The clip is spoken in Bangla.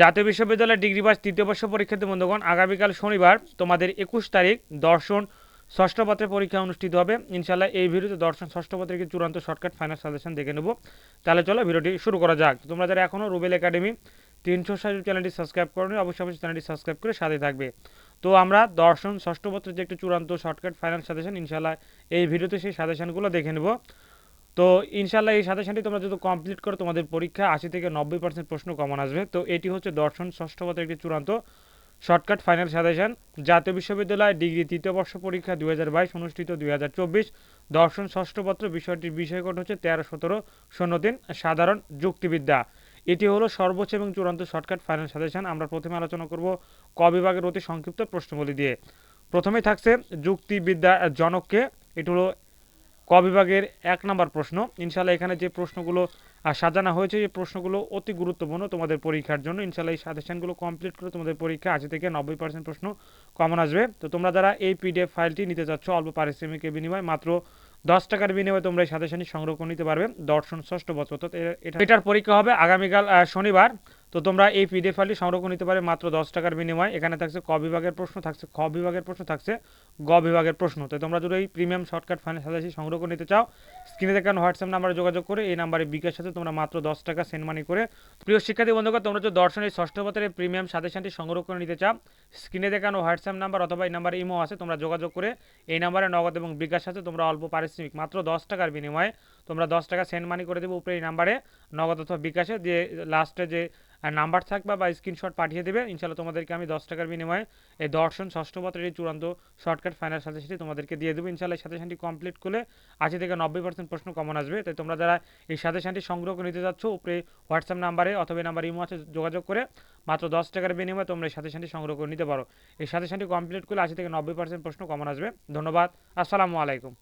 জাতীয় বিশ্ববিদ্যালয়ের ডিগ্রি পাস তৃতীয় বর্ষ পরীক্ষার্থী বন্ধুগণ, আগামীকাল শনিবার তোমাদের একুশ তারিখ দর্শন ষষ্ঠ পত্রের পরীক্ষা অনুষ্ঠিত হবে। ইনশাল্লাহ এই ভিডিওতে দর্শন ষষ্ঠ পত্রের চূড়ান্ত শর্টকাট ফাইনাল সাজেশন দেখে নেব। তাহলে চলো ভিডিওটি শুরু করা যাক। তোমরা যারা এখনও রুবেল একাডেমি তিনশো সাইজ চ্যানেলটি সাবস্ক্রাইব করনি, অবশ্যই অবশ্যই চ্যানেলটি সাবস্ক্রাইব করে সাথে থাকবে। তো আমরা দর্শন ষষ্ঠ পত্রের যে একটি চূড়ান্ত শর্টকাট ফাইনাল সাজেশন ইনশাল্লাহ এই ভিডিওতে সেই সাজেশনগুলো দেখে নেব। তো ইনশাল্লাহ এই সাজেশনটি তোমরা যদি কমপ্লিট করো, তোমাদের পরীক্ষা, আশি থেকে নব্বই পার্সেন্ট প্রশ্ন কমন আসবে। তো এটি হচ্ছে দর্শন, ষষ্ঠ পত্রের একটি চূড়ান্ত শর্টকাট ফাইনাল সাজেশন জাতীয় বিশ্ববিদ্যালয় ডিগ্রি তৃতীয় বর্ষ পরীক্ষা বাইশ, অনুষ্ঠিত দুই হাজার চব্বিশ। দর্শন, ষষ্ঠ পত্র বিষয়টির বিষয়কোড হচ্ছে তেরো, সতেরো, শূন্য, তিন, সাধারণ যুক্তিবিদ্যা। এটি হলো সর্বোচ্চ এবং চূড়ান্ত শর্টকাট ফাইনাল সাজেশন আমরা প্রথমে আলোচনা করব ক বিভাগের অতি সংক্ষিপ্ত প্রশ্নগুলি দিয়ে। প্রথমেই থাকছে যুক্তিবিদ্যা জনককে, এটি হলো ক বিভাগের এক নম্বর প্রশ্ন। ইনশাল্লাহ এখানে যে প্রশ্নগুলো সাজানো হয়েছে, এই প্রশ্নগুলো অতি গুরুত্বপূর্ণ তোমাদের পরীক্ষার জন্য। ইনশাল্লাহ এই সাজেশনগুলো কমপ্লিট করে তোমাদের পরীক্ষা আশি থেকে নব্বই পার্সেন্ট প্রশ্ন কমন আসবে। তো তোমরা যারা এই পিডিএফ ফাইলটি নিতে চাচ্ছ, অল্প পারিশ্রমিকের বিনিময়ে মাত্র দশ টাকার বিনিময়ে তোমরা এই সাজেশনটি সংগ্রহ করে নিতে পারবে। দর্শন ষষ্ঠ বছর এটা এটার পরীক্ষা হবে আগামীকাল শনিবার। তো তোমরা এই পিডিএফ ফাইলটি করে নিতে পারে মাত্র দশ টাকার বিনিময়ে। এখানে থাকছে ক বিভাগের প্রশ্ন, থাকছে খ বিভাগের প্রশ্ন, থাকছে গ বিভাগের প্রশ্ন। তো তোমরা যদি এই প্রিমিয়াম শর্টকাট সাজেশন সংগ্রহ করে নিতে চাও স্ক্রিনে দেখানো হোয়াটসঅ্যাপ নাম্বারে যোগাযোগ করে এই নাম্বারে বিকাশ সাথে তোমরা মাত্র দশ টাকা সেন্ড মানি করে। প্রিয় শিক্ষার্থী বন্ধুগণ, তোমরা যদি দর্শনের ষষ্ঠ পত্রের প্রিমিয়াম সংগ্রহ করে নিতে চাও স্ক্রিনে দেখানো হোয়াটসঅ্যাপ নাম্বার অথবা এই নাম্বারে ইমো আছে, তোমরা যোগাযোগ করে এই নাম্বারে নগদ এবং বিকাশ সাথে তোমরা অল্প পারিশ্রমিক, মাত্র দশ টাকার বিনিময়ে তোমরা দশ টাকা সেন্ড মানি করে দেবো উপরে এই নাম্বারে নগদ অথবা বিকাশে, যে লাস্টে যে নাম্বার থাকবে বা স্ক্রিনশট পাঠিয়ে দেবে। ইনশাল্লাহ তোমাদেরকে আমি দশ টাকার বিনিময়ে এই দর্শন ষষ্ঠ পত্রের এই চূড়ান্ত শর্টকাট ফাইনাল সাজেশনটি তোমাদেরকে দিয়ে দেবো। ইনশাল্লাহ সাজেশনটি কমপ্লিট করলে আশি থেকে নব্বই পার্সেন্ট প্রশ্ন কমন আসবে। তাই তোমরা যারা এই সাজেশনটি সংগ্রহ করে নিতে যাচ্ছ, উপরে হোয়াটসঅ্যাপ নাম্বারে অথবা এই নাম্বার ইমো আছে, যোগাযোগ করে মাত্র দশ টাকার বিনিময়ে তোমরা এই সাজেশনটি সংগ্রহ করে নিতে পারো। এই সাজেশনটি কমপ্লিট করলে আশি থেকে নব্বই পার্সেন্ট প্রশ্ন কমন আসবে। ধন্যবাদ। আসসালামু আলাইকুম।